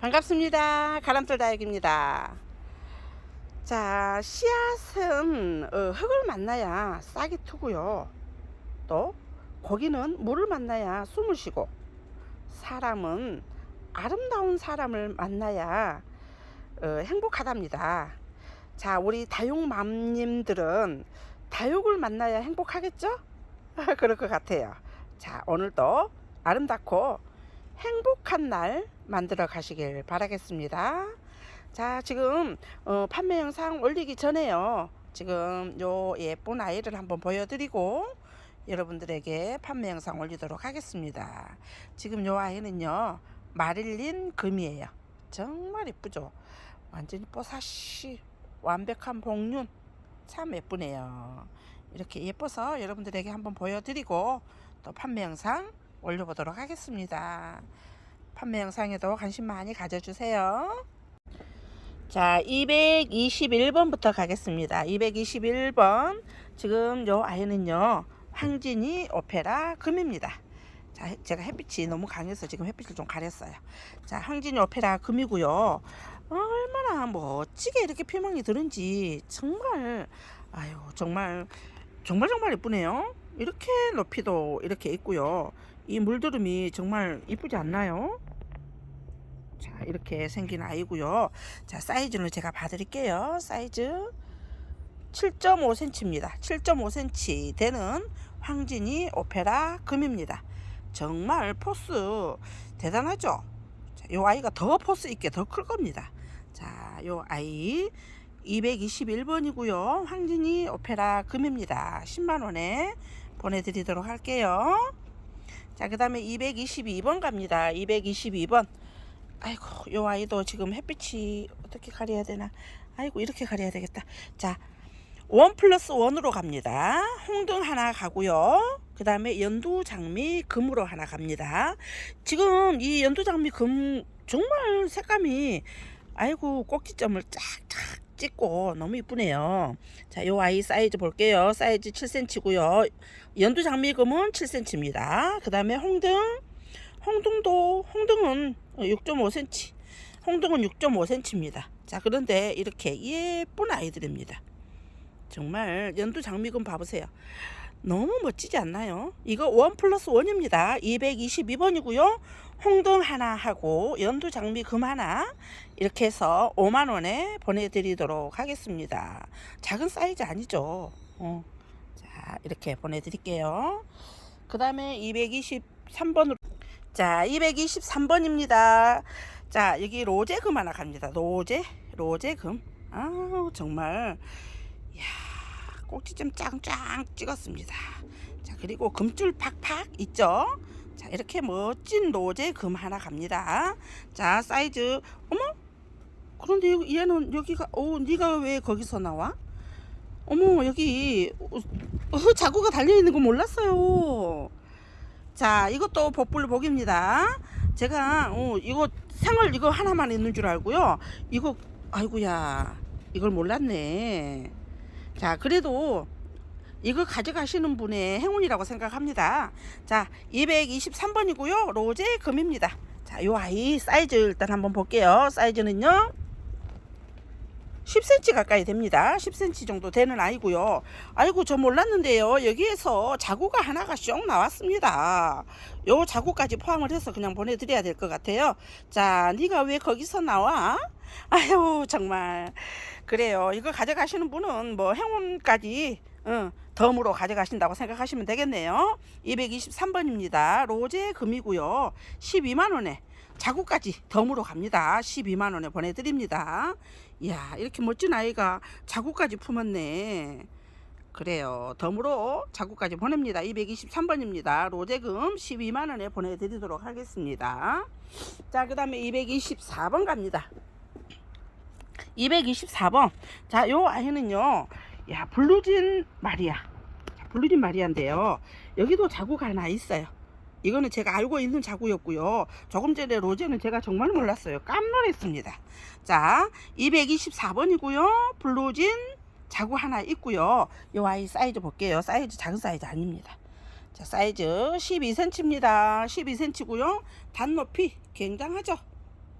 반갑습니다. 가람돌 다육입니다. 자, 씨앗은 어, 흙을 만나야 싹이 트고요. 또 고기는 물을 만나야 숨을 쉬고 사람은 아름다운 사람을 만나야 어, 행복하답니다. 자, 우리 다육맘님들은 다육을 만나야 행복하겠죠? 그럴 것 같아요. 자, 오늘도 아름답고 행복한 날 만들어 가시길 바라겠습니다. 자, 지금 어, 판매 영상 올리기 전에요. 지금 요 예쁜 아이를 한번 보여드리고 여러분들에게 판매 영상 올리도록 하겠습니다. 지금 요 아이는요, 마릴린 금이에요. 정말 이쁘죠? 완전히 뽀사시 완벽한 복륜 참 예쁘네요. 이렇게 예뻐서 여러분들에게 한번 보여드리고 또 판매 영상 올려보도록 하겠습니다. 판매 영상에도 관심 많이 가져주세요. 자, 221번부터 가겠습니다. 221번. 지금 요 아이는요, 황진이 오페라 금입니다. 자, 제가 햇빛이 너무 강해서 지금 햇빛을 좀 가렸어요. 자, 황진이 오페라 금이고요. 얼마나 멋지게 이렇게 피망이 드는지 정말, 아유, 정말, 정말 정말 예쁘네요. 이렇게 높이도 이렇게 있고요. 이 물두름이 정말 이쁘지 않나요? 자, 이렇게 생긴 아이고요. 자, 사이즈는 제가 봐드릴게요. 사이즈 7.5cm입니다. 7.5cm 되는 황진이 오페라 금입니다. 정말 포스 대단하죠? 자, 요 아이가 더 포스 있게 더 클 겁니다. 자, 요 아이 221번이고요. 황진이 오페라 금입니다. 10만원에 보내드리도록 할게요. 자, 그 다음에 222번 갑니다. 222번. 아이고, 요 아이도 지금 햇빛이 어떻게 가려야 되나. 아이고, 이렇게 가려야 되겠다. 자, 원 플러스 원으로 갑니다. 홍등 하나 가고요. 그 다음에 연두 장미 금으로 하나 갑니다. 지금 이 연두 장미 금 정말 색감이 아이고 꼭지점을 쫙쫙 찍고 너무 이쁘네요. 자, 요 아이 사이즈 볼게요. 사이즈 7cm고요. 연두 장미금은 7cm입니다. 그 다음에 홍등, 홍등도 홍등은 6.5cm, 홍등은 6.5cm입니다. 자, 그런데 이렇게 예쁜 아이들입니다. 정말 연두 장미금 봐보세요. 너무 멋지지 않나요? 이거 원 플러스 원입니다. 222번이고요. 홍등 하나 하고 연두 장미 금 하나 이렇게 해서 5만 원에 보내드리도록 하겠습니다. 작은 사이즈 아니죠? 어. 자 이렇게 보내드릴게요. 그 다음에 223번으로 자 223번입니다. 자 여기 로제금 하나 갑니다. 로제 로제금 아 정말 이야 꼭지점 짱짱 찍었습니다. 자 그리고 금줄 팍팍 있죠? 자 이렇게 멋진 로제 금 하나 갑니다. 자 사이즈 어머 그런데 얘는 여기가 어 네가 왜 거기서 나와? 어머 여기 어, 자구가 달려 있는 거 몰랐어요. 자 이것도 복불복입니다. 제가 어, 이거 상을 이거 하나만 있는 줄 알고요. 이거 아이고야 이걸 몰랐네. 자 그래도 이거 가져가시는 분의 행운이라고 생각합니다. 자, 223번이고요. 로제 금입니다. 자, 요 아이 사이즈 일단 한번 볼게요. 사이즈는요. 10cm 가까이 됩니다. 10cm 정도 되는 아이고요. 아이고 저 몰랐는데요. 여기에서 자구가 하나가 쏙 나왔습니다. 요 자구까지 포함을 해서 그냥 보내드려야 될 것 같아요. 자, 네가 왜 거기서 나와? 아유 정말 그래요. 이거 가져가시는 분은 뭐 행운까지 응, 덤으로 가져가신다고 생각하시면 되겠네요. 223번입니다. 로제 금이고요. 12만원에 자구까지 덤으로 갑니다. 12만원에 보내드립니다. 이야, 이렇게 멋진 아이가 자구까지 품었네. 그래요. 덤으로 자구까지 보냅니다. 223번입니다. 로제금 12만원에 보내드리도록 하겠습니다. 자, 그 다음에 224번 갑니다. 224번. 자, 요 아이는요. 야, 블루진 마리아. 자, 블루진 마리아인데요. 여기도 자구가 하나 있어요. 이거는 제가 알고 있는 자구였고요. 조금 전에 로제는 제가 정말 몰랐어요. 깜놀했습니다. 자, 224번이고요. 블루진 자구 하나 있고요. 요 아이 사이즈 볼게요. 사이즈 작은 사이즈 아닙니다. 자, 사이즈 12cm입니다. 12cm고요. 단 높이 굉장하죠.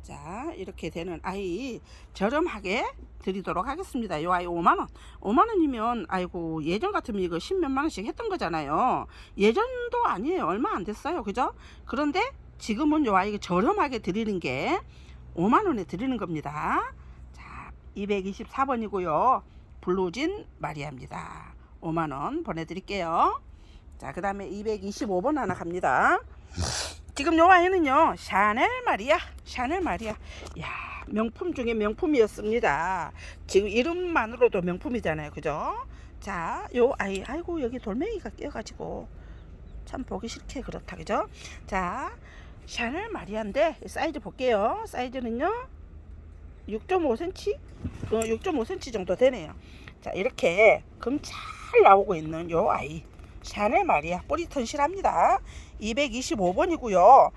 자 이렇게 되는 아이 저렴하게 드리도록 하겠습니다. 요 아이 5만원 5만원이면 아이고 예전 같으면 이거 10몇만원씩 했던 거잖아요. 예전도 아니에요. 얼마 안 됐어요. 그죠? 그런데 지금은 요 아이 저렴하게 드리는 게 5만원에 드리는 겁니다. 자 224번이고요. 블루진 마리아입니다. 5만원 보내드릴게요. 자 그 다음에 225번 하나 갑니다. 지금 요 아이는요 샤넬 마리아 샤넬 마리아. 야 명품 중에 명품이었습니다. 지금 이름만으로도 명품이잖아요. 그죠? 자요 아이 아이고 여기 돌멩이가 끼어가지고 참 보기 싫게 그렇다. 그죠? 자 샤넬 마리아인데 사이즈 볼게요. 사이즈는요 6.5cm 어, 6.5cm 정도 되네요. 자 이렇게 금 잘 나오고 있는 요 아이 샤넬 마리아 뿌리 튼실합니다 225번이고요.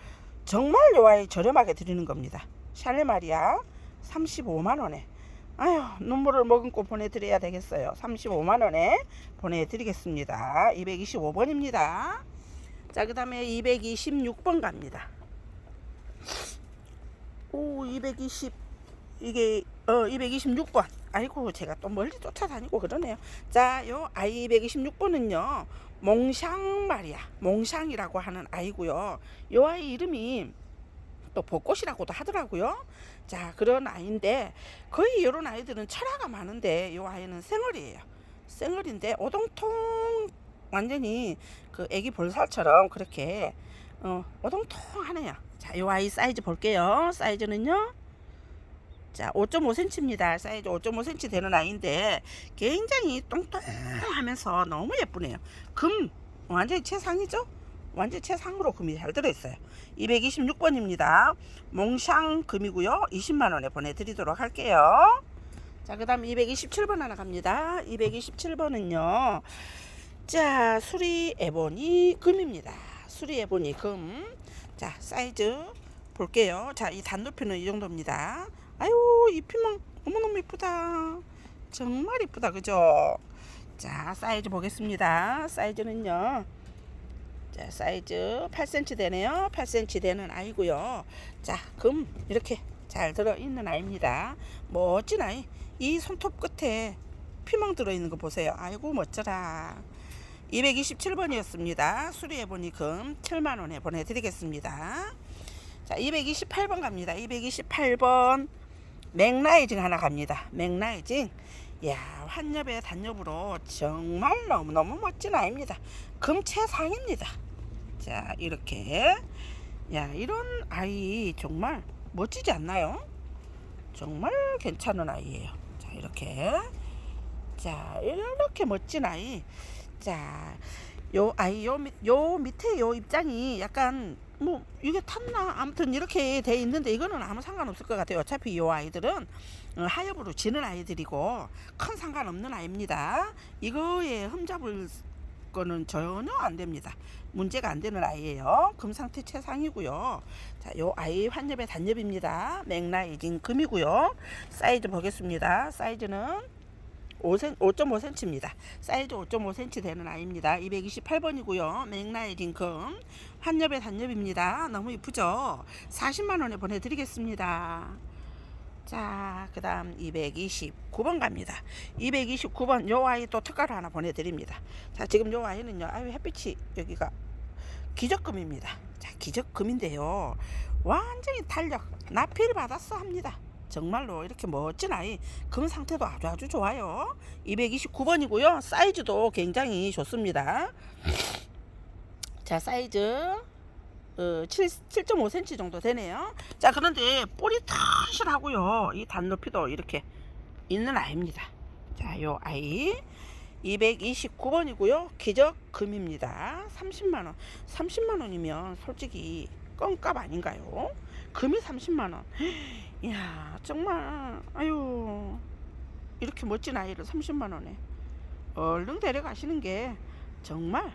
정말 요 아이 저렴하게 드리는 겁니다. 샤넬 마리아 35만원에 아유 눈물을 머금고 보내드려야 되겠어요. 35만원에 보내드리겠습니다. 225번입니다. 자 그 다음에 226번 갑니다. 오 220 이게 어 226번 아이고 제가 또 멀리 쫓아다니고 그러네요. 자요 아이 226번은요 몽샹 말이야 몽샹이라고 하는 아이고요. 요 아이 이름이 또 벚꽃이라고도 하더라고요. 자 그런 아이인데 거의 이런 아이들은 철화가 많은데 요 아이는 생얼이에요. 생얼인데 오동통 완전히 그 애기 볼살처럼 그렇게 어 오동통 하네요. 자요 아이 사이즈 볼게요. 사이즈는요 자, 5.5cm입니다. 사이즈 5.5cm 되는 아이인데 굉장히 똥똥하면서 너무 예쁘네요. 금 완전히 최상이죠? 완전 최상으로 금이 잘 들어있어요. 226번입니다. 몽샹 금이고요. 20만 원에 보내드리도록 할게요. 자, 그 다음 227번 하나 갑니다. 227번은요. 자, 수리 에보니 금입니다. 수리 에보니 금. 자, 사이즈 볼게요. 자, 이 단높이는 이 정도입니다. 아유 잎이만 너무너무 이쁘다. 정말 이쁘다 그죠? 자 사이즈 보겠습니다. 사이즈는요. 자 사이즈 8cm 되네요. 8cm 되는 아이고요. 자금 이렇게 잘 들어있는 아이입니다. 멋진 아이. 이 손톱 끝에 피멍 들어있는 거 보세요. 아이고 멋져라. 227번이었습니다. 수리해보니 금 7만원에 보내드리겠습니다. 자 228번 갑니다. 228번 맥라이징 하나 갑니다. 맥라이징. 야, 환엽의 단엽으로 정말 너무너무 멋진 아이입니다. 금채상입니다. 자, 이렇게. 야, 이런 아이 정말 멋지지 않나요? 정말 괜찮은 아이예요. 자, 이렇게. 자, 이렇게 멋진 아이. 자, 요 아이 요, 밑- 요 밑에 요 입장이 약간 뭐 이게 탔나 아무튼 이렇게 돼 있는데 이거는 아무 상관없을 것 같아요. 어차피 이 아이들은 어, 하엽으로 지는 아이들이고 큰 상관없는 아이입니다. 이거에 흠잡을 거는 전혀 안 됩니다. 문제가 안 되는 아이예요. 금 상태 최상이고요. 자요 아이 환엽의 단엽입니다. 맥라이징 금이고요. 사이즈 보겠습니다. 사이즈는 5cm, 5.5cm입니다. 사이즈 5.5cm 되는 아이입니다. 228번이고요. 맥라이징 금 한엽의 단엽입니다. 너무 이쁘죠? 40만 원에 보내드리겠습니다. 자, 그 다음 229번 갑니다. 229번 요 아이 또 특가로 하나 보내드립니다. 자, 지금 요 아이는요. 아유 햇빛이 여기가 기적금입니다. 자, 기적금인데요. 완전히 탄력, 나필 받았어 합니다. 정말로 이렇게 멋진 아이 금 상태도 아주 아주 좋아요. 229번이고요. 사이즈도 굉장히 좋습니다. 자 사이즈 어, 7, 7.5cm 정도 되네요. 자 그런데 뿌리 튼실하고요. 이 단높이도 이렇게 있는 아이입니다. 자 요 아이 229번이고요. 기적 금입니다. 30만원. 30만원이면 솔직히 껌값 아닌가요 금이 30만원 이야 정말 아유 이렇게 멋진 아이를 30만 원에 얼른 데려가시는 게 정말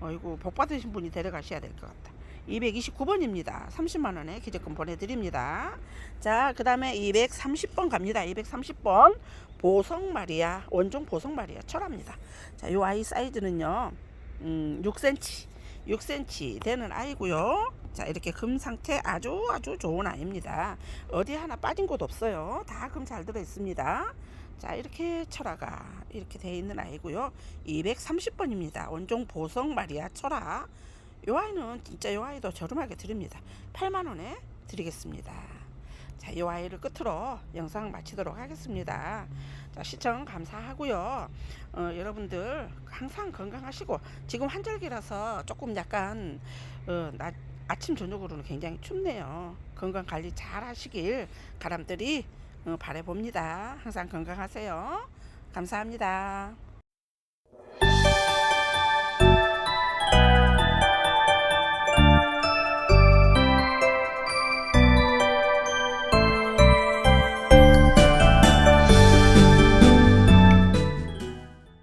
어이구 복 받으신 분이 데려가셔야 될 것 같다. 229번입니다. 30만 원에 기적금 보내드립니다. 자, 그 다음에 230번 갑니다. 230번 보성 마리아 원종 보성 마리아 철합니다. 자, 요 아이 사이즈는요, 음, 6cm. 6cm 되는 아이고요. 자 이렇게 금 상태 아주 아주 좋은 아이입니다. 어디 하나 빠진 곳 없어요. 다 금 잘 들어 있습니다. 자 이렇게 철화가 이렇게 되어 있는 아이고요. 230번입니다. 원종 보성 마리아 철화. 요 아이는 진짜 요 아이도 저렴하게 드립니다. 8만 원에 드리겠습니다. 자, 이 아이를 끝으로 영상 마치도록 하겠습니다. 자, 시청 감사하고요. 어, 여러분들 항상 건강하시고 지금 환절기라서 조금 약간 어, 낮, 아침 저녁으로는 굉장히 춥네요. 건강 관리 잘 하시길 가람들이 어, 바래봅니다. 항상 건강하세요. 감사합니다.